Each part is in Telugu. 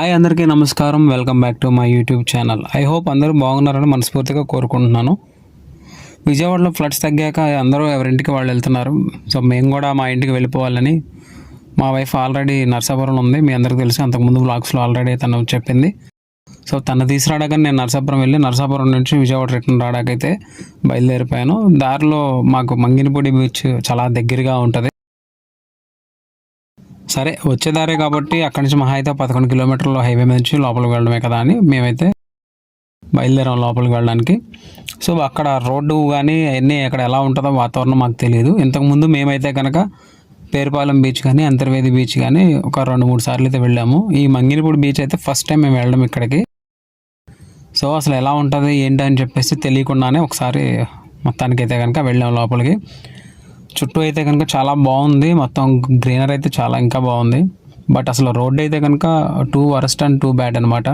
హాయ్ అందరికీ నమస్కారం. Welcome back to my YouTube channel. I hope అందరూ బాగున్నారని మనస్ఫూర్తిగా కోరుకుంటున్నాను. విజయవాడలో ఫ్లడ్స్ తగ్గాక అందరూ ఎవరింటికి వాళ్ళు వెళ్తున్నారు. సో మేము కూడా మా ఇంటికి వెళ్ళిపోవాలని మా వైఫ్ ఆల్రెడీ నర్సాపురం ఉంది. మీ అందరికీ తెలిసి అంతకుముందు బ్లాగ్స్లో ఆల్రెడీ తను చెప్పింది. సో తను తీసుకురావడానికి నేను నర్సాపురం వెళ్ళి నర్సాపురం నుంచి విజయవాడ రిటర్న్ రాడాకైతే బయలుదేరిపోయాను. దారిలో మాకు మంగినపూడి బీచ్ చాలా దగ్గరగా ఉంటుంది. సరే వచ్చేదారే కాబట్టి అక్కడి నుంచి మహా అయితే పదకొండు కిలోమీటర్ల హైవే మీద నుంచి లోపలికి వెళ్ళడమే కదా అని మేమైతే బయలుదేరాం లోపలికి వెళ్ళడానికి. సో అక్కడ రోడ్డు కానీ అన్నీ అక్కడ ఎలా ఉంటుందో వాతావరణం మాకు తెలియదు. ఇంతకుముందు మేమైతే కనుక పేరుపాలెం బీచ్ కానీ అంతర్వేది బీచ్ కానీ ఒక రెండు మూడు సార్లు అయితే వెళ్ళాము. ఈ మంగినపూడి బీచ్ అయితే ఫస్ట్ టైం మేము వెళ్ళడం ఇక్కడికి. సో అసలు ఎలా ఉంటుంది ఏంటి అని చెప్పేసి తెలియకుండానే ఒకసారి మొత్తానికి అయితే కనుక వెళ్ళాం లోపలికి. చుట్టూ అయితే కనుక చాలా బాగుంది. మొత్తం గ్రీనరీ అయితే చాలా ఇంకా బాగుంది. బట్ అసలు రోడ్ అయితే కనుక too worst and too bad అనమాట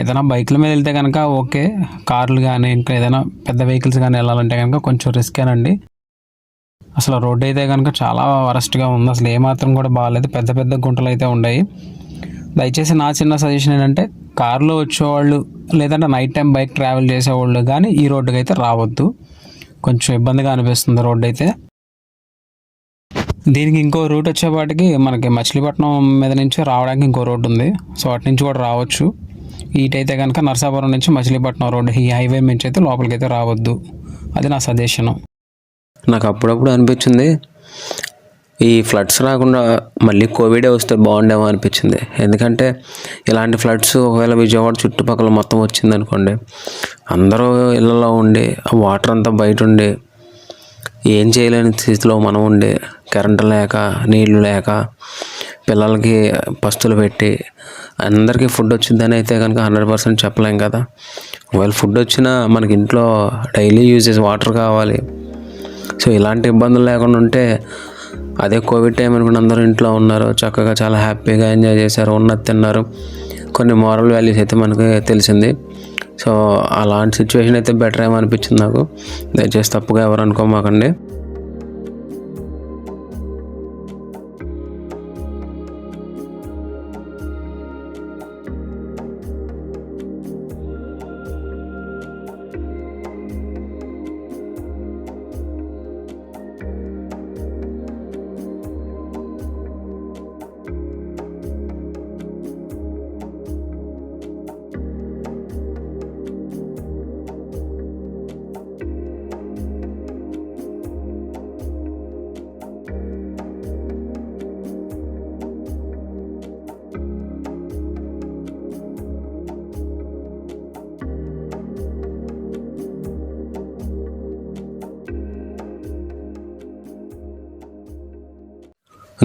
ఏదైనా బైక్ల మీద వెళ్తే కనుక ఓకే. కార్లు కానీ ఇంకా ఏదైనా పెద్ద వెహికల్స్ కానీ వెళ్ళాలంటే కనుక కొంచెం రిస్కేనండి అసలు రోడ్ అయితే కనుక చాలా వరస్ట్గా ఉంది. అసలు ఏమాత్రం కూడా బాగాలేదు. పెద్ద పెద్ద గుంటలు అయితే ఉన్నాయి. దయచేసి నా చిన్న సజెషన్ ఏంటంటే కార్లో వచ్చేవాళ్ళు లేదంటే నైట్ టైం బైక్ ట్రావెల్ చేసేవాళ్ళు కానీ ఈ రోడ్డుకి అయితే రావద్దు. కొంచెం ఇబ్బందిగా అనిపిస్తుంది రోడ్డు అయితే. దీనికి ఇంకో రూట్ వచ్చేపాటికి మనకి మచిలీపట్నం మీద నుంచి రావడానికి ఇంకో రోడ్డు ఉంది. సో అటు నుంచి కూడా రావచ్చు. ఇటైతే కనుక నర్సాపురం నుంచి మచిలీపట్నం రోడ్డు ఈ హైవే నుంచి అయితే లోపలికి అయితే రావద్దు. అది నా సజెషను. నాకు అప్పుడప్పుడు అనిపించింది ఈ ఫ్లడ్స్ రాకుండా మళ్ళీ కోవిడే వస్తే బాగుండేమో అనిపించింది. ఎందుకంటే ఇలాంటి ఫ్లడ్స్ ఒకవేళ విజయవాడ చుట్టుపక్కల మొత్తం వచ్చింది అనుకోండి అందరూ ఇళ్ళలో ఉండి ఆ వాటర్ అంతా బయట ఉండి ఏం చేయలేని స్థితిలో మనం ఉండి కరెంటు లేక నీళ్ళు లేక పిల్లలకి పస్తులు పెట్టి అందరికీ ఫుడ్ వచ్చిందని అయితే కనుక హండ్రెడ్ పర్సెంట్ చెప్పలేం కదా. ఒకవేళ ఫుడ్ వచ్చినా మనకి ఇంట్లో డైలీ యూజెస్ వాటర్ కావాలి. సో ఇలాంటి ఇబ్బందులు లేకుండా ఉంటే అదే కోవిడ్ టైం అనుకుని అందరూ ఇంట్లో ఉన్నారు చక్కగా చాలా హ్యాపీగా ఎంజాయ్ చేశారు ఉన్నది తిన్నారు. కొన్ని మారల్ వాల్యూస్ అయితే మనకి తెలిసింది. సో అలాంటి సిచ్యువేషన్ అయితే బెటర్ ఏమో అనిపించింది నాకు? దయచేసి తప్పుగా ఎవరు అనుకోమాకండి.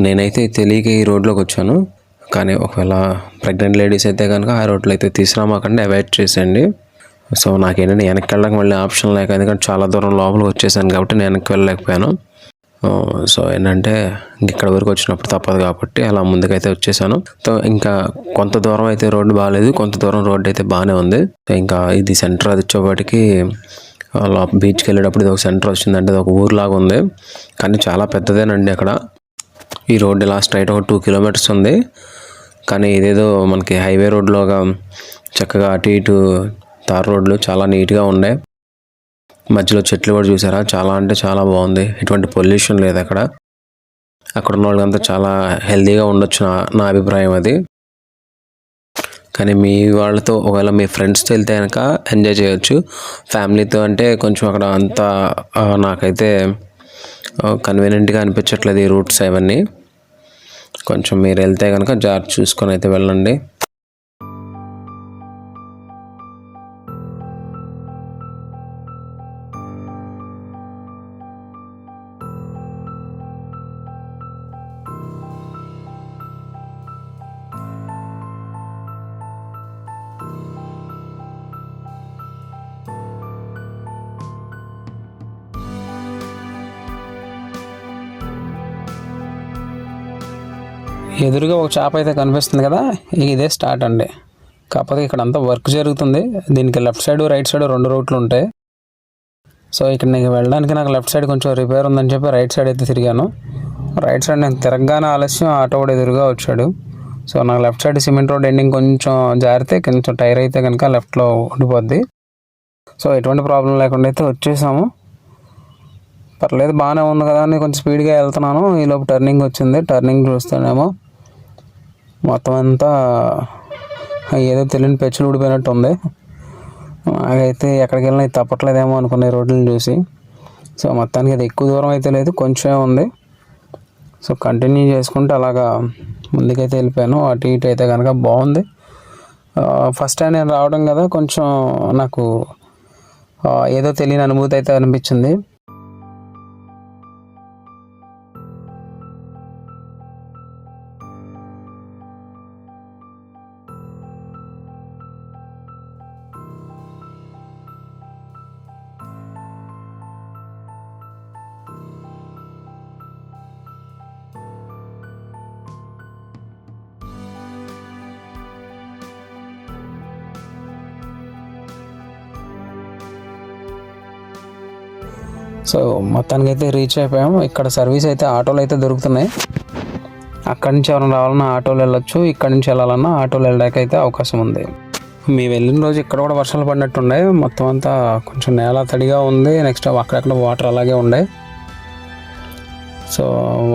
నేనైతే తెలియక ఈ రోడ్లోకి వచ్చాను. కానీ ఒకవేళ ప్రెగ్నెంట్ లేడీస్ అయితే కనుక ఆ రోడ్లో అయితే తీసుకురామాకండి అవాయిడ్ చేసేయండి. సో నాకేంటంటే వెనక్కి వెళ్ళడానికి మళ్ళీ ఆప్షన్ లేక ఎందుకంటే చాలా దూరం లోపలికి వచ్చేసాను కాబట్టి నేను వెనక్కి వెళ్ళలేకపోయాను. సో ఏంటంటే ఇక్కడ వరకు వచ్చినప్పుడు తప్పదు కాబట్టి అలా ముందుకైతే వచ్చేసాను. సో ఇంకా కొంత దూరం అయితే రోడ్డు బాగాలేదు కొంత దూరం రోడ్డు అయితే బాగానే ఉంది. సో ఇంకా ఇది సెంటర్ అది వచ్చేపాటికి బీచ్కి వెళ్ళేటప్పుడు ఇది ఒక సెంటర్ వచ్చిందంటే ఇది ఒక ఊరిలాగా ఉంది. కానీ చాలా పెద్దదేనండి అక్కడ. ఈ రోడ్ ఇలా స్ట్రైట్ ఒక టూ కిలోమీటర్స్ ఉంది. కానీ ఇదేదో మనకి హైవే రోడ్లోగా చక్కగా అటు ఇటు తార్ రోడ్లు చాలా నీట్గా ఉన్నాయి. మధ్యలో చెట్లు కూడా చూసారా? చాలా అంటే చాలా బాగుంది. ఎటువంటి పొల్యూషన్ లేదు అక్కడ. అక్కడ ఉన్న వాళ్ళంతా చాలా హెల్తీగా ఉండొచ్చు నా నా అభిప్రాయం అది. కానీ మీ వాళ్ళతో ఒకవేళ మీ ఫ్రెండ్స్తో వెళ్తే కనుక ఎంజాయ్ చేయొచ్చు. ఫ్యామిలీతో అంటే కొంచెం అక్కడ అంతా నాకైతే కన్వీనియంట్గా అనిపించట్లేదు ఈ రూట్స్ అవన్నీ. కొంచెం మీరు వెళ్తే కనుక జాగ్రత్త చూసుకొని అయితే వెళ్ళండి. ఎదురుగా ఒక చేప అయితే కనిపిస్తుంది కదా ఇదే స్టార్ట్ అండి. కాకపోతే ఇక్కడ అంతా వర్క్ జరుగుతుంది. దీనికి లెఫ్ట్ సైడ్ రైట్ సైడ్ రెండు రూట్లు ఉంటాయి. సో ఇక్కడ నేను వెళ్ళడానికి నాకు లెఫ్ట్ సైడ్ కొంచెం రిపేర్ ఉందని చెప్పి రైట్ సైడ్ అయితే తిరిగాను. రైట్ సైడ్ నేను తిరగగానే ఆలస్యం ఆటో కూడా ఎదురుగా వచ్చాడు. సో నాకు left side cement road ending కొంచెం జారితే కొంచెం టైర్ అయితే కనుక లెఫ్ట్లో ఉండిపోద్ది. సో ఎటువంటి ప్రాబ్లం లేకుండా అయితే వచ్చేసాము. పర్లేదు బాగానే ఉంది కదా అని కొంచెం స్పీడ్గా వెళ్తున్నాను. ఈలోపు టర్నింగ్ వచ్చింది. టర్నింగ్ చూస్తానేమో మొత్తం అంతా ఏదో తెలియని పెచ్చులు ఊడిపోయినట్టు ఉంది నాకైతే ఎక్కడికి వెళ్ళినా తప్పట్లేదేమో అనుకునే రోడ్లను చూసి. సో మొత్తానికి అది ఎక్కువ దూరం అయితే లేదు కొంచెమే ఉంది. సో కంటిన్యూ చేసుకుంటూ అలాగా ముందుకైతే వెళ్ళిపోయాను. అటు ఇటు అయితే కనుక బాగుంది. ఫస్ట్ టైం నేను రావడం కదా కొంచెం నాకు ఏదో తెలియని అనుభూతి అయితే అనిపించింది. సో మొత్తానికి అయితే రీచ్ అయిపోయాము. ఇక్కడ సర్వీస్ అయితే ఆటోలు అయితే దొరుకుతున్నాయి. అక్కడి నుంచి ఎవరైనా రావాలన్నా ఆటోలు వెళ్ళొచ్చు. ఇక్కడి నుంచి వెళ్ళాలన్నా ఆటోలు వెళ్ళడానికి అయితే అవకాశం ఉంది. మేము వెళ్ళిన రోజు ఇక్కడ కూడా వర్షాలు పడినట్టుండే మొత్తం అంతా కొంచెం నేల తడిగా ఉంది. నెక్స్ట్ అక్కడక్కడ వాటర్ అలాగే ఉండే. సో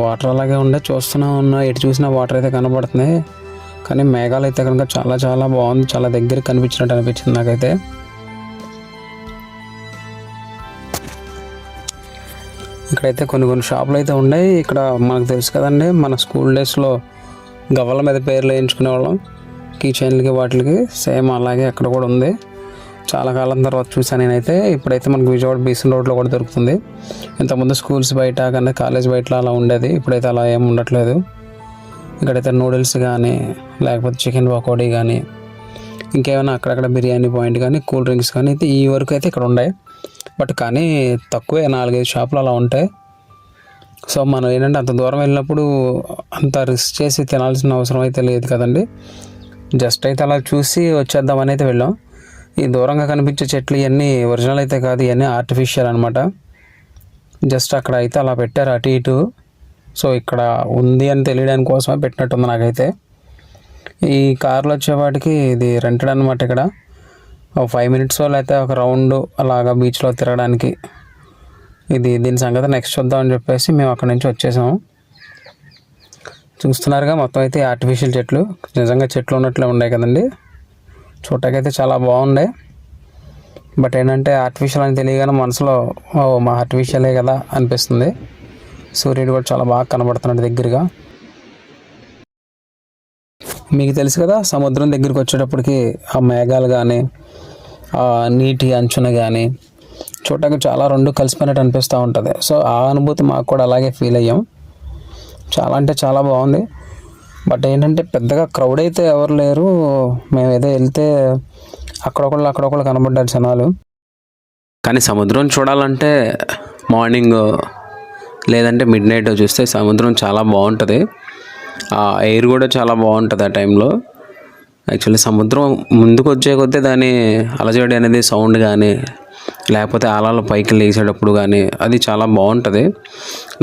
వాటర్ అలాగే ఉండే. చూస్తూనే ఉన్నా. ఎటు చూసినా వాటర్ అయితే కనబడుతున్నాయి. కానీ మేఘాలు అయితే కనుక చాలా చాలా బాగుంది. చాలా దగ్గర కనిపించినట్టు అనిపించింది నాకైతే. ఇక్కడైతే కొన్ని కొన్ని షాపులు అయితే ఉన్నాయి. ఇక్కడ మనకు తెలుసు కదండి మన స్కూల్ డేస్లో గవ్వల మీద పేర్లు వేయించుకునే వాళ్ళం. కీ చైన్లకి వాటికి సేమ్ అలాగే అక్కడ కూడా ఉంది. చాలా కాలం తర్వాత చూసాను నేనైతే. ఇప్పుడైతే మనకు విజయవాడ బీసన్ రోడ్లో కూడా దొరుకుతుంది. ఇంతకుముందు స్కూల్స్ బయట కానీ కాలేజ్ బయట అలా ఉండేది. ఇప్పుడైతే అలా ఏం ఉండట్లేదు. ఇక్కడైతే నూడిల్స్ కానీ లేకపోతే చికెన్ పకోడీ కానీ ఇంకేమైనా అక్కడక్కడ బిర్యానీ పాయింట్ కానీ కూల్ డ్రింక్స్ కానీ అయితే ఈ వరకు అయితే ఇక్కడ ఉన్నాయి బట్ కానీ తక్కువే నాలుగైదు షాపులు అలా ఉంటాయి. సో మనం ఏంటంటే అంత దూరం వెళ్ళినప్పుడు అంత రిస్క్ చేసి తినాల్సిన అవసరం అయితే లేదు కదండి. జస్ట్ అయితే అలా చూసి వచ్చేద్దామని అయితే వెళ్ళాం. ఈ దూరంగా కనిపించే చెట్లు ఇవన్నీ ఒరిజినల్ అయితే కాదు ఇవన్నీ ఆర్టిఫిషియల్ అనమాట జస్ట్ అక్కడ అయితే అలా పెట్టారు అటు ఇటు. సో ఇక్కడ ఉంది అని తెలియడానికి కోసమే పెట్టినట్టుంది నాకైతే. ఈ కార్లో వచ్చేవాటికి ఇది రెంటెడ్ అనమాట ఇక్కడ. ఒక ఫైవ్ మినిట్స్ అయితే ఒక రౌండ్ అలాగా బీచ్లో తిరగడానికి. ఇది దీని సంగతి నెక్స్ట్ చూద్దామని చెప్పేసి మేము అక్కడి నుంచి వచ్చేసాము. చూస్తున్నారుగా మొత్తం అయితే ఆర్టిఫిషియల్ చెట్లు. నిజంగా చెట్లు ఉన్నట్లే ఉన్నాయి కదండి. చూడటానికైతే చాలా బాగుండే. బట్ ఏంటంటే ఆర్టిఫిషియల్ అని తెలియగానే మనసులో ఓ మా ఆర్టిఫిషియలే కదా అనిపిస్తుంది. సూర్యుడు కూడా చాలా బాగా కనబడుతున్నాడు దగ్గరగా. మీకు తెలుసు కదా సముద్రం దగ్గరికి వచ్చేటప్పటికి ఆ మేఘాలు కానీ నీటి అంచున కానీ చూడటానికి చాలా రెండు కలిసిపోయినట్టు అనిపిస్తూ ఉంటుంది. సో ఆ అనుభూతి మాకు కూడా అలాగే ఫీల్ అయ్యాం. చాలా అంటే చాలా బాగుంది. బట్ ఏంటంటే పెద్దగా క్రౌడ్ అయితే ఎవరు లేరు. మేము ఏదో వెళ్తే అక్కడొకళ్ళు అక్కడొకళ్ళు కనబడ్డారు జనాలు. కానీ సముద్రం చూడాలంటే మార్నింగ్ లేదంటే మిడ్ నైట్ చూస్తే సముద్రం చాలా బాగుంటుంది. ఆ ఎయిర్ కూడా చాలా బాగుంటుంది ఆ టైంలో యాక్చువల్లీ సముద్రం ముందుకు వచ్చే కొద్దీ దాని అలజడి అనేది సౌండ్ కానీ లేకపోతే అలలు పైకి లేచేటప్పుడు కానీ అది చాలా బాగుంటుంది.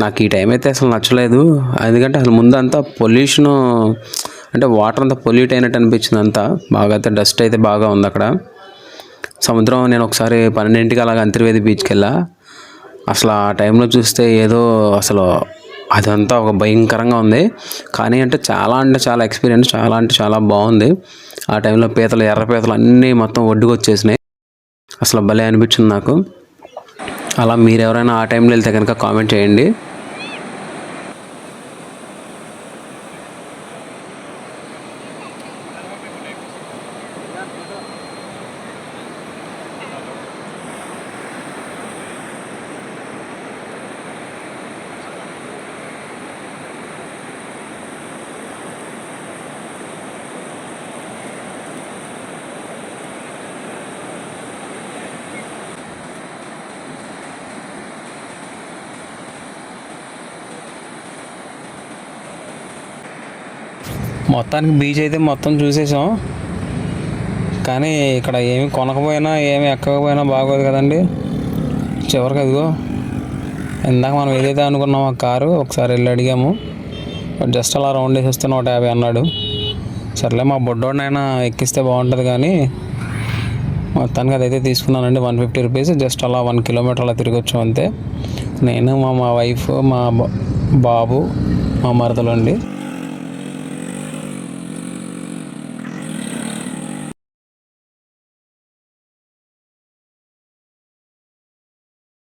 నాకు ఈ టైం అయితే అసలు నచ్చలేదు. ఎందుకంటే అసలు ముందు అంతా పొల్యూషను అంటే వాటర్ అంతా పొల్యూట్ అయినట్టు అనిపించింది అంతా. బాగా అయితే డస్ట్ అయితే బాగా ఉంది అక్కడ. సముద్రం నేను ఒకసారి పన్నెండింటికి అలాగ అంతర్వేది బీచ్కి వెళ్ళా. అసలు ఆ టైంలో చూస్తే ఏదో అసలు అదంతా ఒక భయంకరంగా ఉంది. కానీ అంటే చాలా అంటే చాలా ఎక్స్పీరియన్స్ చాలా అంటే చాలా బాగుంది. ఆ టైంలో పీతలు ఎర్ర పీతలు అన్నీ మొత్తం ఒడ్డుకు వచ్చేసినాయి అసలు భలే అనిపించింది నాకు. అలా మీరు ఎవరైనా ఆ టైంలో వెళ్తే కనుక కామెంట్ చేయండి. మొత్తానికి బీచ్ అయితే మొత్తం చూసేసాం. కానీ ఇక్కడ ఏమి కొనకపోయినా ఏమి ఎక్కకపోయినా బాగోదు కదండి. చివరికి అదిగో ఇందాక మనం ఏదైతే అనుకున్నాం ఆ కారు ఒకసారి వెళ్ళి అడిగాము. జస్ట్ అలా రౌండ్ వేసి వస్తే నూట యాభై అన్నాడు. సర్లే మా బొడ్డోడినైనా ఎక్కిస్తే బాగుంటుంది కానీ మొత్తానికి అదైతే తీసుకున్నానండి వన్ ఫిఫ్టీ రూపీస్. జస్ట్ అలా వన్ కిలోమీటర్ అలా తిరిగి వచ్చాం అంతే. నేను మా మా వైఫ్ మా బా- బాబు మా మరదలు అండి